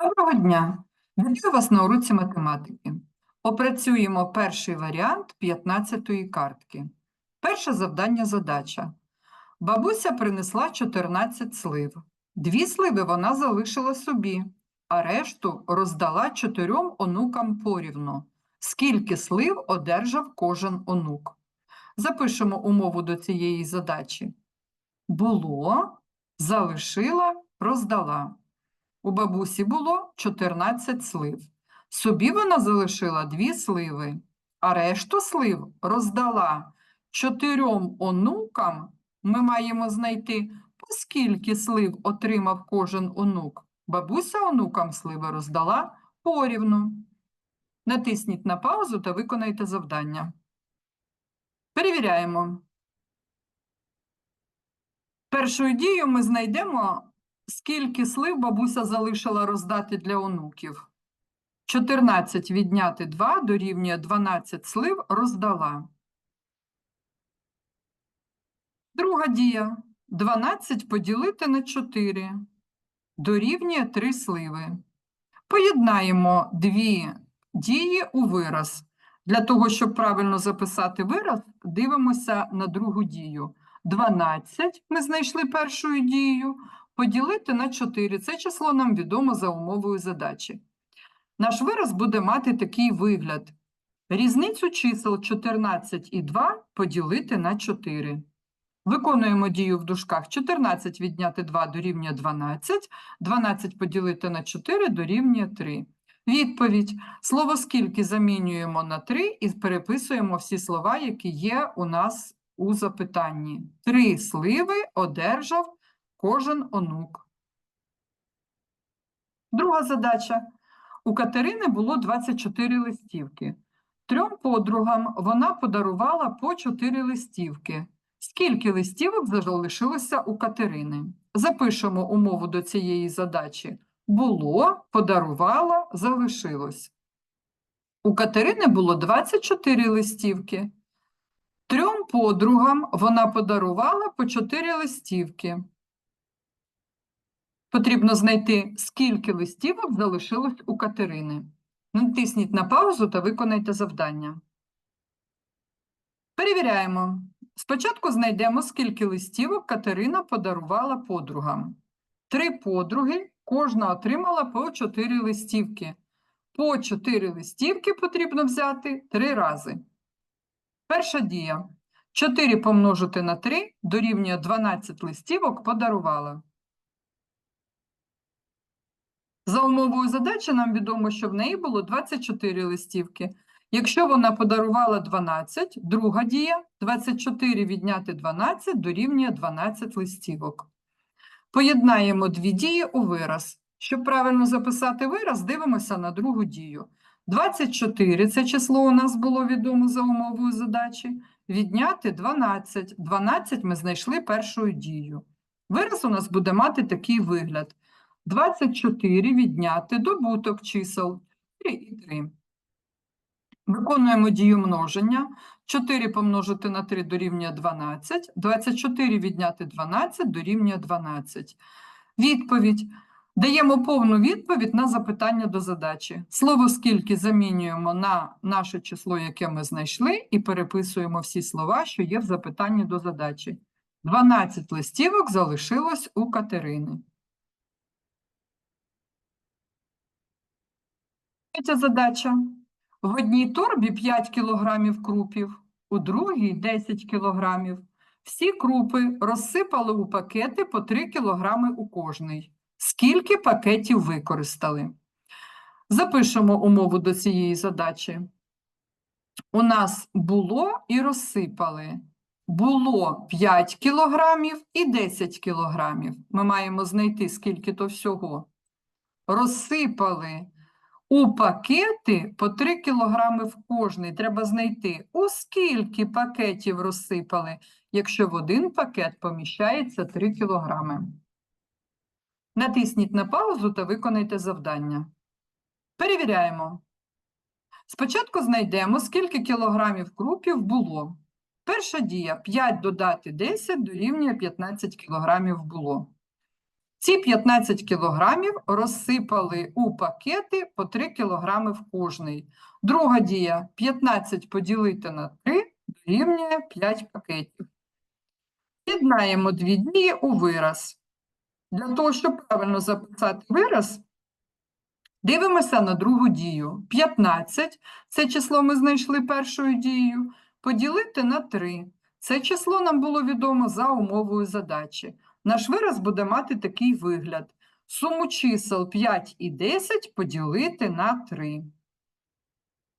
Доброго дня! Вітаю вас на уроці математики. Опрацюємо перший варіант 15-ї картки. Перше завдання задача. Бабуся принесла 14 слив. Дві сливи вона залишила собі, а решту роздала чотирьом онукам порівну. Скільки слив одержав кожен онук? Запишемо умову до цієї задачі. Було, залишила, роздала. У бабусі було 14 слив. Собі вона залишила дві сливи, а решту слив роздала чотирьом онукам. Ми маємо знайти, по скільки слив отримав кожен онук. Бабуся онукам сливи роздала порівну. Натисніть на паузу та виконайте завдання. Перевіряємо. Першою дією ми знайдемо Скільки слив бабуся залишила роздати для онуків? 14 відняти 2 дорівнює 12 слив роздала. Друга дія. 12 поділити на 4 дорівнює 3 сливи. Поєднаємо дві дії у вираз. Для того, щоб правильно записати вираз, дивимося на другу дію. 12 ми знайшли першою дією, поділити на 4. Це число нам відомо за умовою задачі. Наш вираз буде мати такий вигляд. Різницю чисел 14 і 2 поділити на 4. Виконуємо дію в дужках 14 відняти 2 дорівнює 12, 12 поділити на 4 дорівнює 3. Відповідь. Слово скільки замінюємо на 3 і переписуємо всі слова, які є у нас у запитанні. Три сливи одержав кожен онук. Друга задача. У Катерини було 24 листівки. Трьом подругам вона подарувала по 4 листівки. Скільки листівок залишилося у Катерини? Запишемо умову до цієї задачі. Було, подарувала, залишилось. У Катерини було 24 листівки. Трьом подругам вона подарувала по 4 листівки. Потрібно знайти, скільки листівок залишилось у Катерини. Натисніть на паузу та виконайте завдання. Перевіряємо. Спочатку знайдемо, скільки листівок Катерина подарувала подругам. Три подруги, кожна отримала по 4 листівки. По 4 листівки потрібно взяти 3 рази. Перша дія. 4 помножити на 3 дорівнює 12 листівок подарувала. За умовою задачі нам відомо, що в неї було 24 листівки. Якщо вона подарувала 12, друга дія 24 відняти 12 дорівнює 12 листівок. Поєднаємо дві дії у вираз. Щоб правильно записати вираз, дивимося на другу дію. 24 це число у нас було відомо за умовою задачі. Відняти 12. 12 ми знайшли першою дією. Вираз у нас буде мати такий вигляд. 24 відняти добуток чисел 3 і 3. Виконуємо дію множення. 4 помножити на 3 дорівнює 12. 24 відняти 12 дорівнює 12. Відповідь. Даємо повну відповідь на запитання до задачі. Слово скільки замінюємо на наше число, яке ми знайшли, і переписуємо всі слова, що є в запитанні до задачі. 12 листівок залишилось у Катерини. Третя задача. В одній торбі 5 кілограмів крупів, у другій 10 кілограмів. Всі крупи розсипали у пакети по 3 кілограми у кожний. Скільки пакетів використали? Запишемо умову до цієї задачі. У нас було і розсипали. Було 5 кілограмів і 10 кілограмів. Ми маємо знайти, скільки то всього. Розсипали у пакети по 3 кілограми в кожний. Треба знайти, у скільки пакетів розсипали, якщо в один пакет поміщається 3 кілограми. Натисніть на паузу та виконайте завдання. Перевіряємо. Спочатку знайдемо, скільки кілограмів крупів було. Перша дія 5 додати 10 дорівнює 15 кілограмів було. Ці 15 кілограмів розсипали у пакети по 3 кілограми в кожний. Друга дія 15 поділити на 3 дорівнює 5 пакетів. Єднаємо дві дії у вираз. Для того, щоб правильно записати вираз, дивимося на другу дію. 15 – це число ми знайшли першою дією, поділити на 3. Це число нам було відомо за умовою задачі. Наш вираз буде мати такий вигляд. Суму чисел 5 і 10 поділити на 3.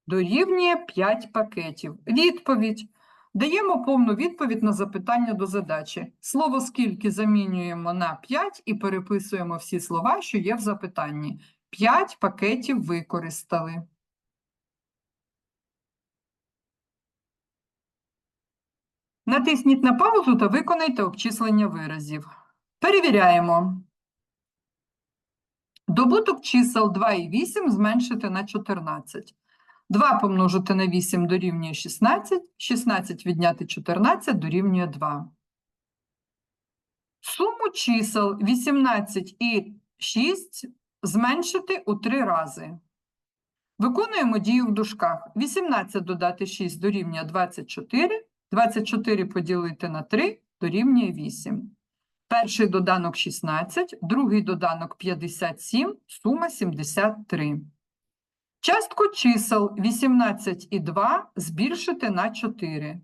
Дорівнює 5 пакетів. Відповідь. Даємо повну відповідь на запитання до задачі. Слово «скільки» замінюємо на 5 і переписуємо всі слова, що є в запитанні. 5 пакетів використали. Натисніть на паузу та виконайте обчислення виразів. Перевіряємо. Добуток чисел 2 і 8 зменшити на 14. 2 помножити на 8 дорівнює 16, 16 відняти 14 дорівнює 2. Суму чисел 18 і 6 зменшити у 3 рази. Виконуємо дію в дужках. 18 додати 6 дорівнює 24, 24 поділити на 3 дорівнює 8. Перший доданок 16, другий доданок 57, сума 73. Частку чисел 18 і 2 збільшити на 4.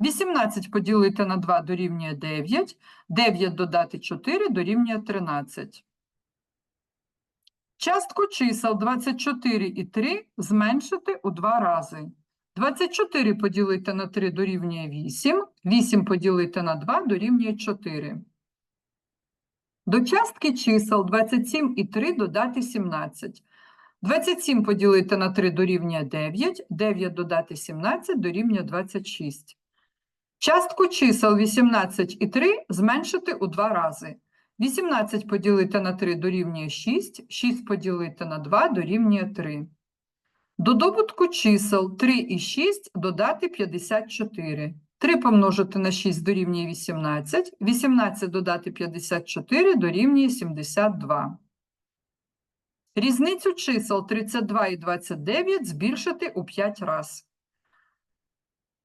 18 поділити на 2 дорівнює 9, 9 додати 4 дорівнює 13. Частку чисел 24 і 3 зменшити у 2 рази. 24 поділити на 3 дорівнює 8, 8 поділити на 2 дорівнює 4. До частки чисел 27 і 3 додати 17. 27 поділити на 3 дорівнює 9, 9 додати 17 дорівнює 26. Частку чисел 18 і 3 зменшити у 2 рази. 18 поділити на 3 дорівнює 6, 6 поділити на 2 дорівнює 3. До добутку чисел 3 і 6 додати 54. 3 помножити на 6 дорівнює 18, 18 додати 54 дорівнює 72. Різницю чисел 32 і 29 збільшити у 5 раз.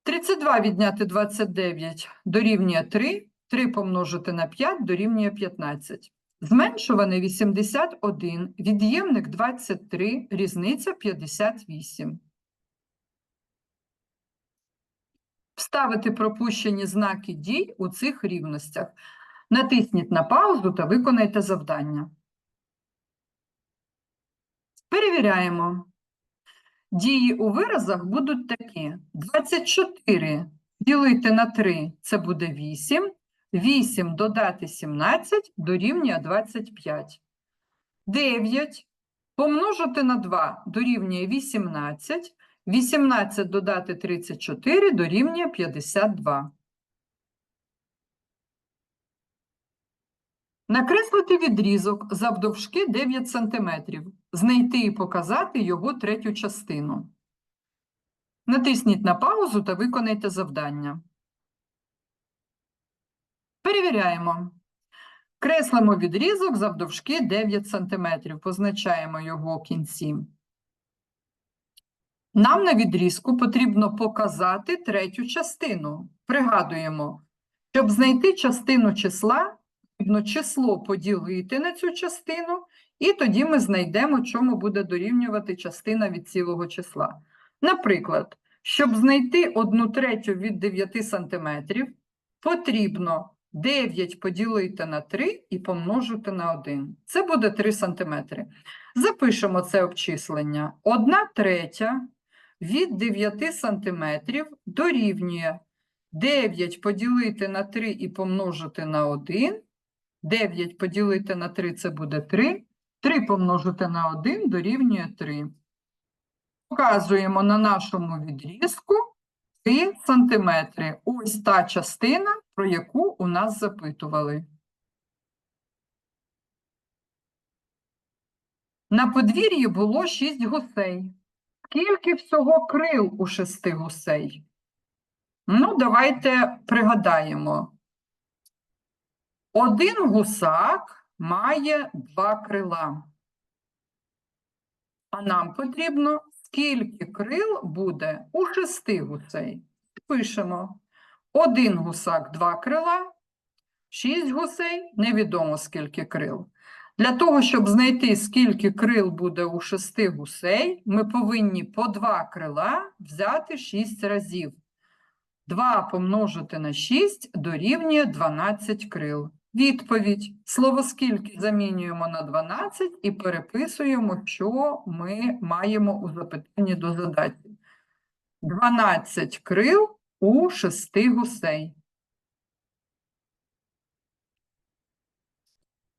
32 відняти 29 дорівнює 3, 3 помножити на 5 дорівнює 15. Зменшуване 81, від'ємник 23, різниця 58. Вставити пропущені знаки дій у цих рівностях. Натисніть на паузу та виконайте завдання. Перевіряємо. Дії у виразах будуть такі. 24 ділити на 3 – це буде 8. 8 додати 17 дорівнює 25. 9 помножити на 2 дорівнює 18. 18 додати 34 дорівнює 52. Накреслити відрізок завдовжки 9 см. Знайти і показати його третю частину. Натисніть на паузу та виконайте завдання. Перевіряємо. Креслимо відрізок завдовжки 9 см. Позначаємо його кінці. Нам на відрізку потрібно показати третю частину. Пригадуємо, щоб знайти частину числа, потрібно число поділити на цю частину, і тоді ми знайдемо, чому буде дорівнювати частина від цілого числа. Наприклад, щоб знайти 1 третю від 9 см, потрібно 9 поділити на 3 і помножити на 1. Це буде 3 см. Запишемо це обчислення. 1 третя від 9 см дорівнює 9 поділити на 3 і помножити на 1. 9 поділити на 3 – це буде 3. 3 помножити на 1 дорівнює 3. Показуємо на нашому відрізку 3 см. Ось та частина, про яку у нас запитували. На подвір'ї було 6 гусей. Скільки всього крил у шести гусей? Ну, давайте пригадаємо. Один гусак має два крила. А нам потрібно, скільки крил буде у шести гусей. Пишемо. Один гусак, два крила, шість гусей, невідомо скільки крил. Для того, щоб знайти, скільки крил буде у шести гусей, ми повинні по два крила взяти шість разів. 2 помножити на 6 дорівнює 12 крил. Відповідь. Слово скільки замінюємо на 12 і переписуємо, що ми маємо у запитанні до задачі. 12 крил у шести гусей.